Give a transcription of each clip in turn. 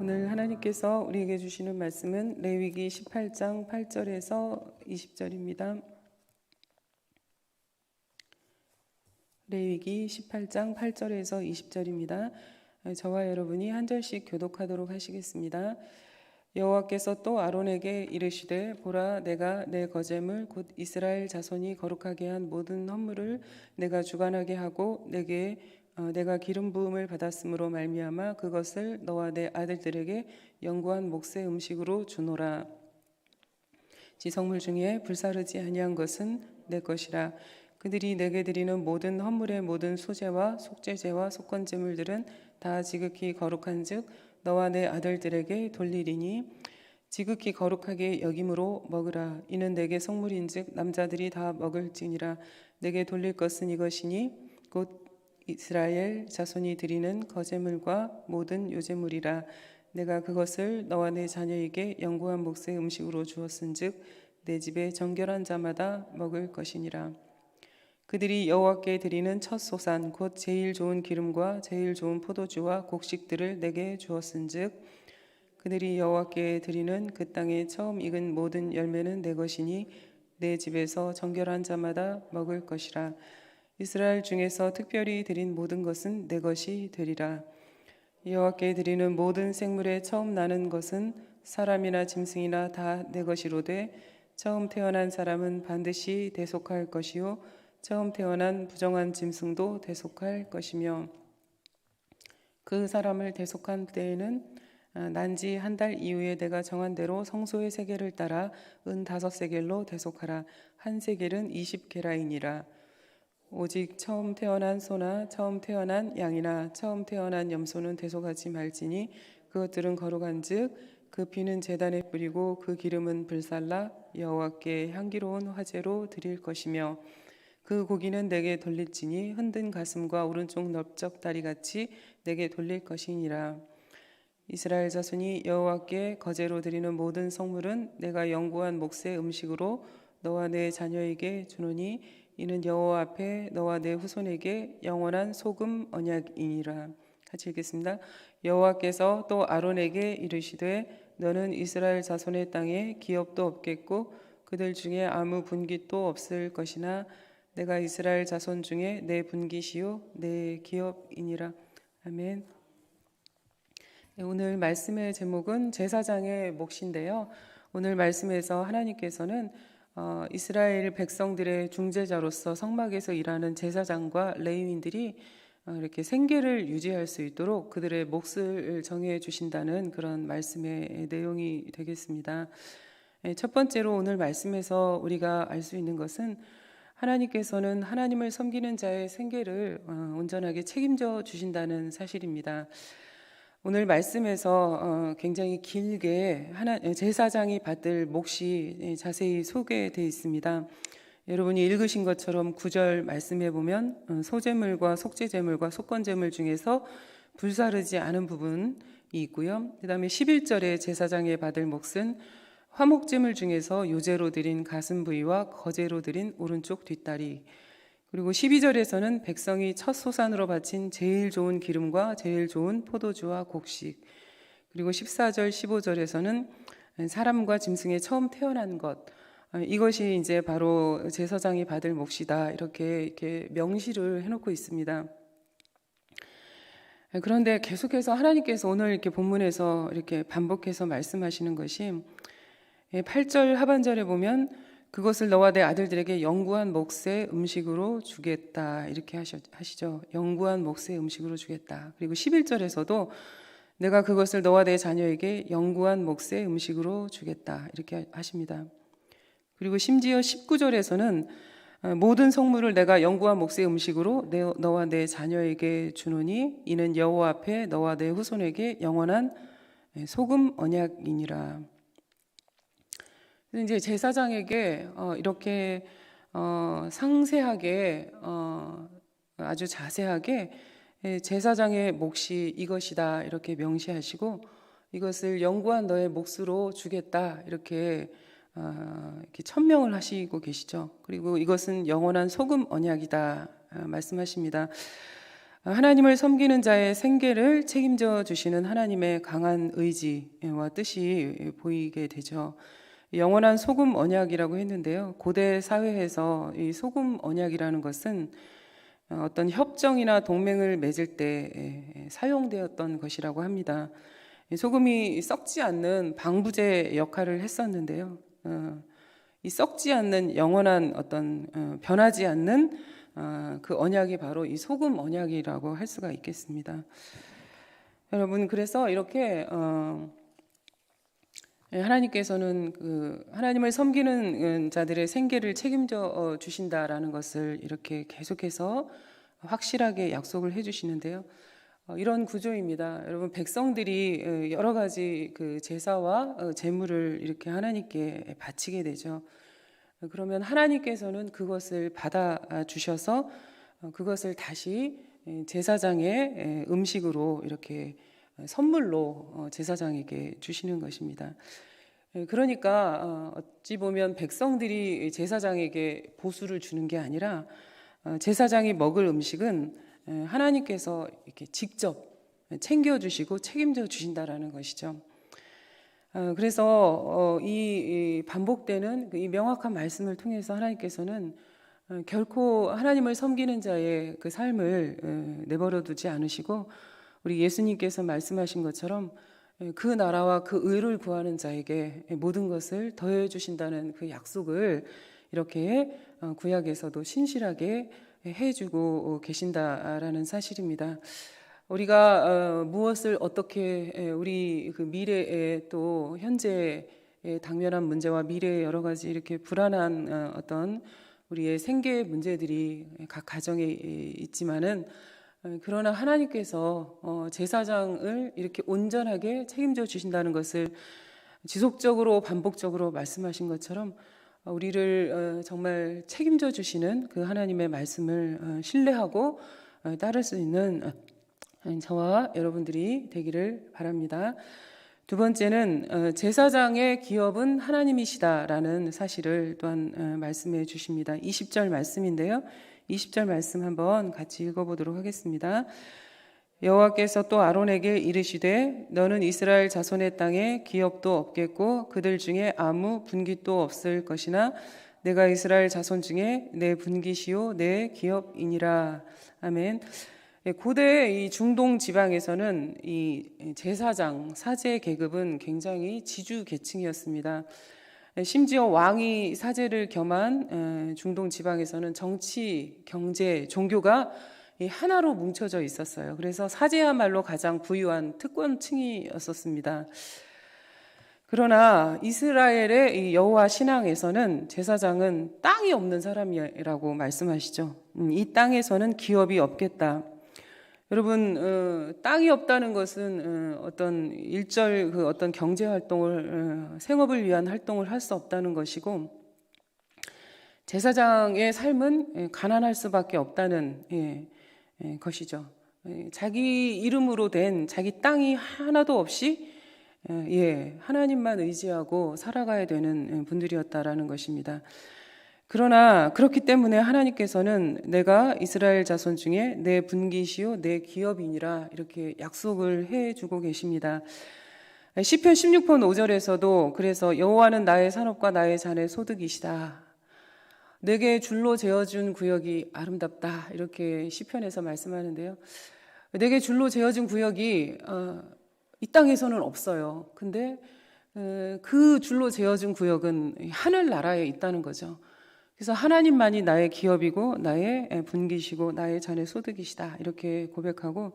오늘 하나님께서 우리에게 주시는 말씀은 레위기 18장 8절에서 20절입니다. 레위기 18장 8절에서 20절입니다. 저와 여러분이 한 절씩 교독하도록 하시겠습니다. 여호와께서 또 아론에게 이르시되 보라 내가 내 거제물 곧 이스라엘 자손이 거룩하게 한 모든 헌물을 내가 주관하게 하고 내게 어, 내가 기름 부음을 받았으므로 말미암아 그것을 너와 내 아들들에게 영구한 몫의 음식으로 주노라. 지성물 중에 불사르지 아니한 것은 내 것이라. 그들이 내게 드리는 모든 헌물의 모든 소재와 속죄제와 속건제물들은 다 지극히 거룩한즉 너와 내 아들들에게 돌리리니 지극히 거룩하게 여김으로 먹으라. 이는 내게 성물인즉 남자들이 다 먹을지니라. 내게 돌릴 것은 이것이니 곧 이스라엘 자손이 드리는 거제물과 모든 요제물이라 내가 그것을 너와 내 자녀에게 영구한 몫의 음식으로 주었은즉 내 집에 정결한 자마다 먹을 것이니라. 그들이 여호와께 드리는 첫 소산 곧 제일 좋은 기름과 제일 좋은 포도주와 곡식들을 내게 주었은즉 그들이 여호와께 드리는 그 땅에 처음 익은 모든 열매는 내 것이니 내 집에서 정결한 자마다 먹을 것이라 이스라엘 중에서 특별히 드린 모든 것은 내 것이 되리라. 여호와께 드리는 모든 생물에 처음 나는 것은 사람이나 짐승이나 다 내 것이로되 처음 태어난 사람은 반드시 대속할 것이요 처음 태어난 부정한 짐승도 대속할 것이며 그 사람을 대속한 때에는 아, 난지 한 달 이후에 내가 정한 대로 성소의 세계를 따라 은 다섯 세겔로 대속하라 한 세겔은 이십 게라이니라 오직 처음 태어난 소나 처음 태어난 양이나 처음 태어난 염소는 대속하지 말지니 그것들은 거룩한즉 그 피는 제단에 뿌리고 그 기름은 불살라 여호와께 향기로운 화제로 드릴 것이며 그 고기는 내게 돌릴지니 흔든 가슴과 오른쪽 넓적 다리 같이 내게 돌릴 것이니라. 이스라엘 자손이 여호와께 거제로 드리는 모든 성물은 내가 영구한 몫의 음식으로 너와 내 자녀에게 주노니 이는 여호와 앞에 너와 내 후손에게 영원한 소금 언약이니라. 같이 읽겠습니다. 여호와께서 또 아론에게 이르시되 너는 이스라엘 자손의 땅에 기업도 없겠고 그들 중에 아무 분깃도 없을 것이나 내가 이스라엘 자손 중에 내 분깃이요 내 기업이니라. 아멘. 네, 오늘 말씀의 제목은 제사장의 몫인데요. 오늘 말씀에서 하나님께서는 어, 이스라엘 백성들의 중재자로서 성막에서 일하는 제사장과 레위인들이 어, 이렇게 생계를 유지할 수 있도록 그들의 몫을 정해 주신다는 그런 말씀의 내용이 되겠습니다. 예, 첫 번째로 오늘 말씀에서 우리가 알 수 있는 것은 하나님께서는 하나님을 섬기는 자의 생계를 어, 온전하게 책임져 주신다는 사실입니다. 오늘 말씀에서 어, 굉장히 길게 하나 제사장이 받을 몫이 자세히 소개되어 있습니다. 여러분이 읽으신 것처럼 구절 말씀해 보면 어, 소재물과 속죄제물과 속건제물 중에서 불사르지 않은 부분이 있고요. 그다음에 11절에 제사장이 받을 몫은 화목제물 중에서 요제로 드린 가슴 부위와 거제로 드린 오른쪽 뒷다리 그리고 12절에서는 백성이 첫 소산으로 바친 제일 좋은 기름과 제일 좋은 포도주와 곡식. 그리고 14절, 15절에서는 사람과 짐승의 처음 태어난 것. 이것이 이제 바로 제사장이 받을 몫이다. 이렇게 이렇게 명시를 해놓고 있습니다. 그런데 계속해서 하나님께서 오늘 이렇게 본문에서 이렇게 반복해서 말씀하시는 것이 8절 하반절에 보면 그것을 너와 내 아들들에게 영구한 몫의 음식으로 주겠다. 이렇게 하시죠. 영구한 몫의 음식으로 주겠다. 그리고 11절에서도 내가 그것을 너와 내 자녀에게 영구한 몫의 음식으로 주겠다. 이렇게 하십니다. 그리고 심지어 19절에서는 어, 모든 성물을 내가 영구한 몫의 음식으로 내, 너와 내 자녀에게 주노니 이는 여호와 앞에 너와 내 후손에게 영원한 예, 소금 언약이니라. 이제 제사장에게 어, 이렇게 어, 상세하게 어, 아주 자세하게 예, 제사장의 몫이 이것이다 이렇게 명시하시고 이것을 영구한 너의 몫으로 주겠다 이렇게 어, 이렇게 천명을 하시고 계시죠. 그리고 이것은 영원한 소금 언약이다 어, 말씀하십니다. 하나님을 섬기는 자의 생계를 책임져 주시는 하나님의 강한 의지와 뜻이 보이게 되죠. 영원한 소금 언약이라고 했는데요. 고대 사회에서 이 소금 언약이라는 것은 어떤 협정이나 동맹을 맺을 때 사용되었던 것이라고 합니다. 소금이 썩지 않는 방부제 역할을 했었는데요. 어, 이 썩지 않는 영원한 어떤 어, 변하지 않는 어, 그 언약이 바로 이 소금 언약이라고 할 수가 있겠습니다. 여러분 그래서 이렇게 어, 예, 하나님께서는 그 하나님을 섬기는 자들의 생계를 책임져 주신다라는 것을 이렇게 계속해서 확실하게 약속을 해주시는데요. 이런 구조입니다. 여러분 백성들이 여러 가지 그 제사와 제물을 이렇게 하나님께 바치게 되죠. 그러면 하나님께서는 그것을 받아 주셔서 그것을 다시 제사장의 음식으로 이렇게 선물로 제사장에게 주시는 것입니다. 그러니까 어찌 보면 백성들이 제사장에게 보수를 주는 게 아니라 제사장이 먹을 음식은 하나님께서 이렇게 직접 챙겨 주시고 책임져 주신다라는 것이죠. 어, 그래서 어, 이 반복되는 그이 명확한 말씀을 통해서 하나님께서는 어, 결코 하나님을 섬기는 자의 그 삶을 내버려 두지 않으시고 우리 예수님께서 말씀하신 것처럼 그 나라와 그 의를 구하는 자에게 모든 것을 더해 주신다는 그 약속을 이렇게 구약에서도 신실하게 해주고 계신다라는 사실입니다. 우리가 어, 무엇을 어떻게 우리 그 미래에 또 현재에 당면한 문제와 미래에 여러 가지 이렇게 불안한 어, 어떤 우리의 생계 문제들이 각 가정에 있지만은 어, 그러나 하나님께서 제사장을 이렇게 온전하게 책임져 주신다는 것을 지속적으로 반복적으로 말씀하신 것처럼 우리를 정말 책임져 주시는 그 하나님의 말씀을 신뢰하고 따를 수 있는 저와 여러분들이 되기를 바랍니다. 두 번째는 어, 제사장의 기업은 하나님이시다라는 사실을 또한 어, 말씀해 주십니다. 20절 말씀인데요. 20절 말씀 한번 같이 읽어보도록 하겠습니다. 여호와께서 또 아론에게 이르시되 너는 이스라엘 자손의 땅에 기업도 없겠고 그들 중에 아무 분깃도 없을 것이나 내가 이스라엘 자손 중에 내 분깃이요 내 기업이니라 아멘. 예, 고대 이 중동 지방에서는 이 제사장 사제 계급은 굉장히 지주 계층이었습니다. 예, 심지어 왕이 사제를 겸한 중동 지방에서는 정치, 경제, 종교가 하나로 뭉쳐져 있었어요. 그래서 사제야말로 가장 부유한 특권층이었었습니다. 그러나 이스라엘의 여호와 신앙에서는 제사장은 땅이 없는 사람이라고 말씀하시죠. 음, 이 땅에서는 기업이 없겠다. 여러분 어, 땅이 없다는 것은 어, 어떤 일절 그 어떤 경제 활동을 어, 생업을 위한 활동을 할 수 없다는 것이고 제사장의 삶은 예, 가난할 수밖에 없다는 예, 예, 것이죠. 예, 자기 이름으로 된 자기 땅이 하나도 없이 예, 하나님만 의지하고 살아가야 되는 분들이었다라는 것입니다. 그러나 그렇기 때문에 하나님께서는 내가 이스라엘 자손 중에 내 분기시요 내 기업이니라 이렇게 약속을 해 주고 계십니다. 시편 16편 5절에서도 그래서 여호와는 나의 산업과 나의 잔의 소득이시다. 내게 줄로 재어준 구역이 아름답다. 이렇게 시편에서 말씀하는데요. 내게 줄로 재어준 구역이 어, 이 땅에서는 없어요. 근데 어, 그 줄로 재어준 구역은 하늘 나라에 있다는 거죠. 그래서 하나님만이 나의 기업이고 나의 분기시고 나의 잔의 소득이시다 이렇게 고백하고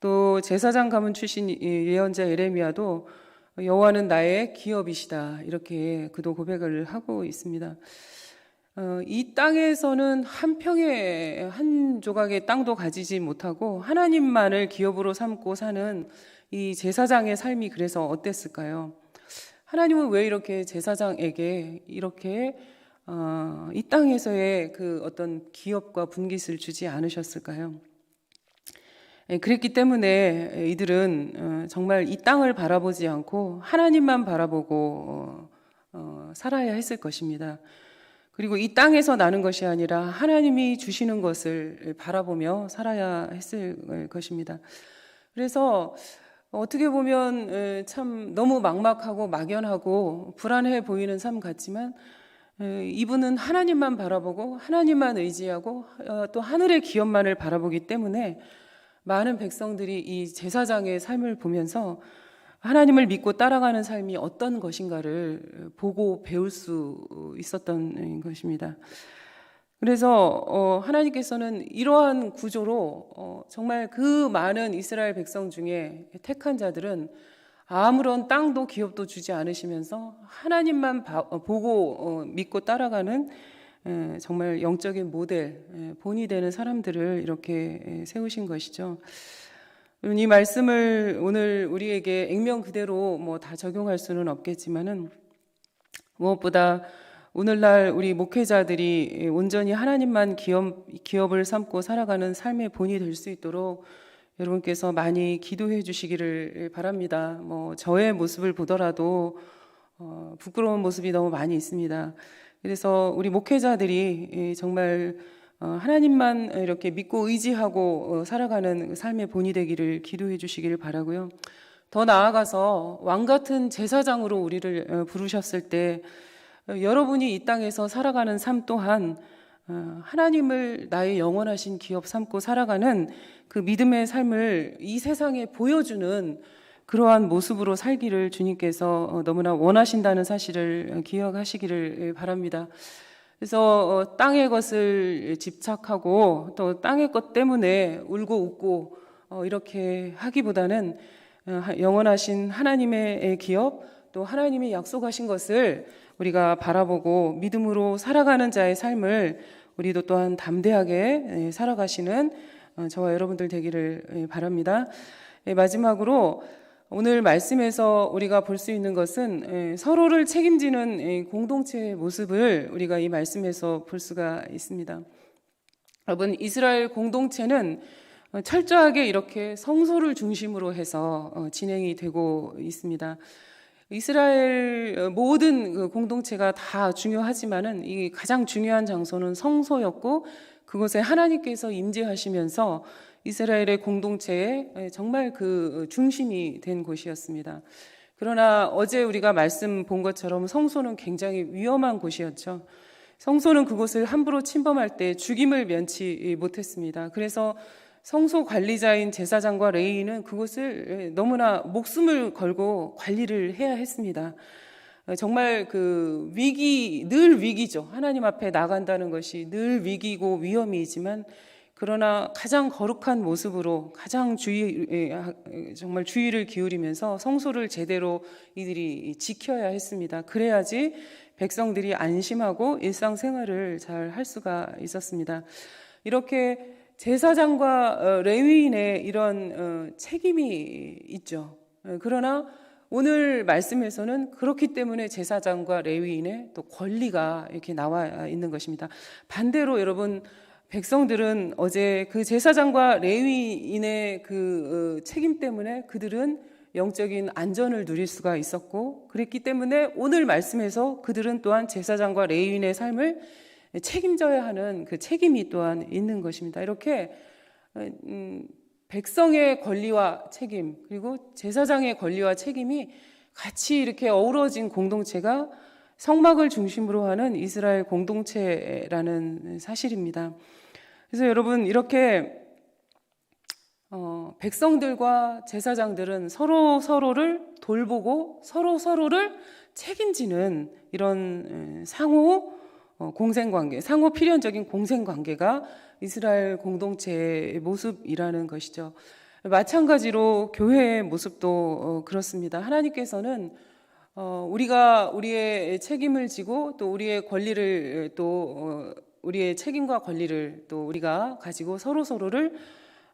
또 제사장 가문 출신 예언자 에레미야도 여호와는 나의 기업이시다 이렇게 그도 고백을 하고 있습니다. 어, 이 땅에서는 한 평의 한 조각의 땅도 가지지 못하고 하나님만을 기업으로 삼고 사는 이 제사장의 삶이 그래서 어땠을까요? 하나님은 왜 이렇게 제사장에게 이렇게 어, 이 땅에서의 그 어떤 기업과 분깃을 주지 않으셨을까요? 예, 그랬기 때문에 이들은 어, 정말 이 땅을 바라보지 않고 하나님만 바라보고 어, 어, 살아야 했을 것입니다. 그리고 이 땅에서 나는 것이 아니라 하나님이 주시는 것을 바라보며 살아야 했을 것입니다. 그래서 어떻게 보면 에, 참 너무 막막하고 막연하고 불안해 보이는 삶 같지만 에, 이분은 하나님만 바라보고 하나님만 의지하고 어, 또 하늘의 기업만을 바라보기 때문에 많은 백성들이 이 제사장의 삶을 보면서 하나님을 믿고 따라가는 삶이 어떤 것인가를 보고 배울 수 있었던 것입니다. 그래서 어, 하나님께서는 이러한 구조로 어, 정말 그 많은 이스라엘 백성 중에 택한 자들은 아무런 땅도 기업도 주지 않으시면서 하나님만 바, 어, 보고 어, 믿고 따라가는 에, 정말 영적인 모델, 에, 본이 되는 사람들을 이렇게 에, 세우신 것이죠. 이 말씀을 오늘 우리에게 액면 그대로 뭐 다 적용할 수는 없겠지만은 무엇보다 오늘날 우리 목회자들이 온전히 하나님만 기업, 기업을 삼고 살아가는 삶의 본이 될 수 있도록 여러분께서 많이 기도해 주시기를 바랍니다. 뭐 저의 모습을 보더라도 어, 부끄러운 모습이 너무 많이 있습니다. 그래서 우리 목회자들이 정말 어, 하나님만 이렇게 믿고 의지하고 어, 살아가는 삶의 본이 되기를 기도해 주시기를 바라고요. 더 나아가서 왕 같은 제사장으로 우리를 어, 부르셨을 때 여러분이 이 땅에서 살아가는 삶 또한 하나님을 나의 영원하신 기업 삼고 살아가는 그 믿음의 삶을 이 세상에 보여주는 그러한 모습으로 살기를 주님께서 너무나 원하신다는 사실을 기억하시기를 바랍니다. 그래서 어, 땅의 것을 집착하고 또 땅의 것 때문에 울고 웃고 어, 이렇게 하기보다는 어, 영원하신 하나님의 기업 또 하나님이 약속하신 것을 우리가 바라보고 믿음으로 살아가는 자의 삶을 우리도 또한 담대하게 살아가시는 저와 여러분들 되기를 바랍니다. 예, 마지막으로 오늘 말씀에서 우리가 볼 수 있는 것은 예, 서로를 책임지는 예, 공동체의 모습을 우리가 이 말씀에서 볼 수가 있습니다. 여러분, 이스라엘 공동체는 철저하게 이렇게 성소를 중심으로 해서 어, 진행이 되고 있습니다. 이스라엘 모든 그 공동체가 다 중요하지만은 이 가장 중요한 장소는 성소였고 그곳에 하나님께서 임재하시면서 이스라엘의 공동체의 정말 그 중심이 된 곳이었습니다. 그러나 어제 우리가 말씀 본 것처럼 성소는 굉장히 위험한 곳이었죠. 성소는 그곳을 함부로 침범할 때 죽임을 면치 못했습니다. 그래서 성소 관리자인 제사장과 레이는 그곳을 너무나 목숨을 걸고 관리를 해야 했습니다. 정말 그 위기, 늘 위기죠. 하나님 앞에 나간다는 것이 늘 위기고 위험이지만 그러나 가장 거룩한 모습으로 가장 주의 정말 주의를 기울이면서 성소를 제대로 이들이 지켜야 했습니다. 그래야지 백성들이 안심하고 일상생활을 잘 할 수가 있었습니다. 이렇게 제사장과 어, 레위인의 이런 어, 책임이 있죠. 어, 그러나 오늘 말씀에서는 그렇기 때문에 제사장과 레위인의 또 권리가 이렇게 나와 있는 것입니다. 반대로 여러분 백성들은 어제 그 제사장과 레위인의 그 어, 책임 때문에 그들은 영적인 안전을 누릴 수가 있었고 그랬기 때문에 오늘 말씀에서 그들은 또한 제사장과 레위인의 삶을 책임져야 하는 그 책임이 또한 있는 것입니다. 이렇게 어, 음, 백성의 권리와 책임 그리고 제사장의 권리와 책임이 같이 이렇게 어우러진 공동체가 성막을 중심으로 하는 이스라엘 공동체라는 사실입니다. 그래서 여러분 이렇게 어, 백성들과 제사장들은 서로 서로를 돌보고 서로 서로를 책임지는 이런 상호 어, 공생 관계, 상호 필연적인 공생 관계가 이스라엘 공동체의 모습이라는 것이죠. 마찬가지로 교회의 모습도 어, 그렇습니다. 하나님께서는 어, 우리가 우리의 책임을 지고 또 우리의 권리를 또 어, 우리의 책임과 권리를 또 우리가 가지고 서로 서로를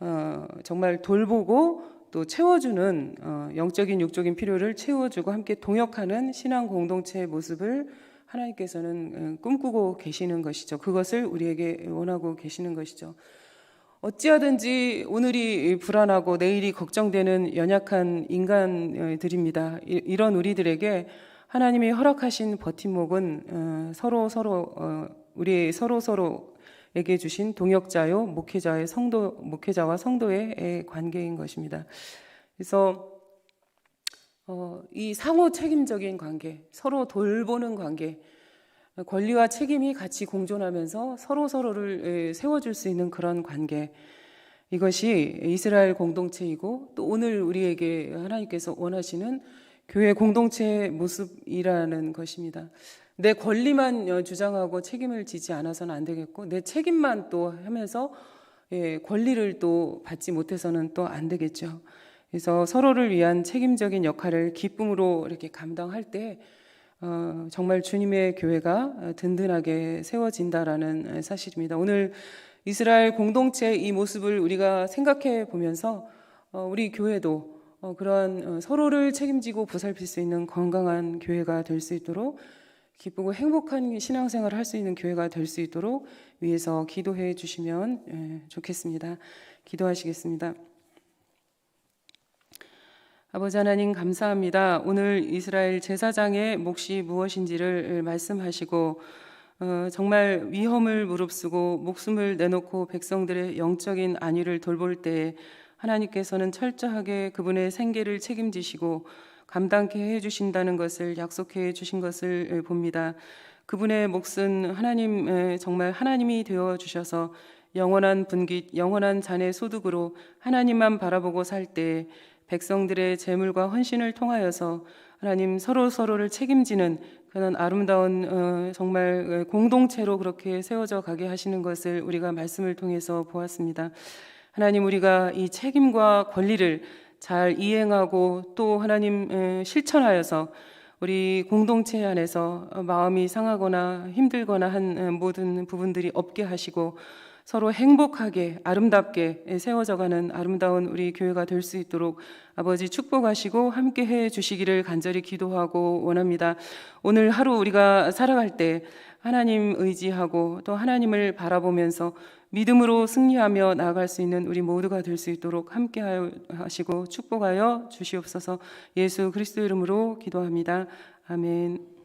어, 정말 돌보고 또 채워주는 어, 영적인 육적인 필요를 채워주고 함께 동역하는 신앙 공동체의 모습을 하나님께서는 어, 꿈꾸고 계시는 것이죠. 그것을 우리에게 원하고 계시는 것이죠. 어찌하든지 오늘이 불안하고 내일이 걱정되는 연약한 인간들입니다. 이런 우리들에게 하나님이 허락하신 버팀목은 어, 서로 서로 어, 우리 서로 서로에게 주신 동역자요 목회자의 성도 목회자와 성도의 의 관계인 것입니다. 그래서 어, 이 상호 책임적인 관계, 서로 돌보는 관계, 권리와 책임이 같이 공존하면서 서로 서로를 에, 세워줄 수 있는 그런 관계. 이것이 이스라엘 공동체이고 또 오늘 우리에게 하나님께서 원하시는 교회 공동체의 모습이라는 것입니다. 내 권리만 주장하고 책임을 지지 않아서는 안 되겠고 내 책임만 또 하면서 예, 권리를 또 받지 못해서는 또 안 되겠죠. 그래서 서로를 위한 책임적인 역할을 기쁨으로 이렇게 감당할 때 어, 정말 주님의 교회가 든든하게 세워진다라는 사실입니다. 오늘 이스라엘 공동체의 이 모습을 우리가 생각해 보면서 어, 우리 교회도 어, 그러한 어, 서로를 책임지고 보살필 수 있는 건강한 교회가 될 수 있도록 기쁘고 행복한 신앙생활을 할 수 있는 교회가 될 수 있도록 위해서 기도해 주시면 예, 좋겠습니다. 기도하시겠습니다. 아버지 하나님 감사합니다. 오늘 이스라엘 제사장의 몫이 무엇인지를 말씀하시고 어, 정말 위험을 무릅쓰고 목숨을 내놓고 백성들의 영적인 안위를 돌볼 때 하나님께서는 철저하게 그분의 생계를 책임지시고 감당케 해 주신다는 것을 약속해 주신 것을 봅니다. 그분의 몫은 하나님 정말 하나님이 되어 주셔서 영원한 분깃, 영원한 잔의 소득으로 하나님만 바라보고 살 때 백성들의 재물과 헌신을 통하여서 하나님 서로 서로를 책임지는 그런 아름다운 어, 정말 공동체로 그렇게 세워져 가게 하시는 것을 우리가 말씀을 통해서 보았습니다. 하나님 우리가 이 책임과 권리를 잘 이행하고 또 하나님 에, 실천하여서 우리 공동체 안에서 마음이 상하거나 힘들거나 한 에, 모든 부분들이 없게 하시고 서로 행복하게 아름답게 세워져가는 아름다운 우리 교회가 될 수 있도록 아버지 축복하시고 함께 해 주시기를 간절히 기도하고 원합니다. 오늘 하루 우리가 살아갈 때 하나님 의지하고 또 하나님을 바라보면서 믿음으로 승리하며 나아갈 수 있는 우리 모두가 될 수 있도록 함께 하시고 축복하여 주시옵소서 예수 그리스도 이름으로 기도합니다. 아멘.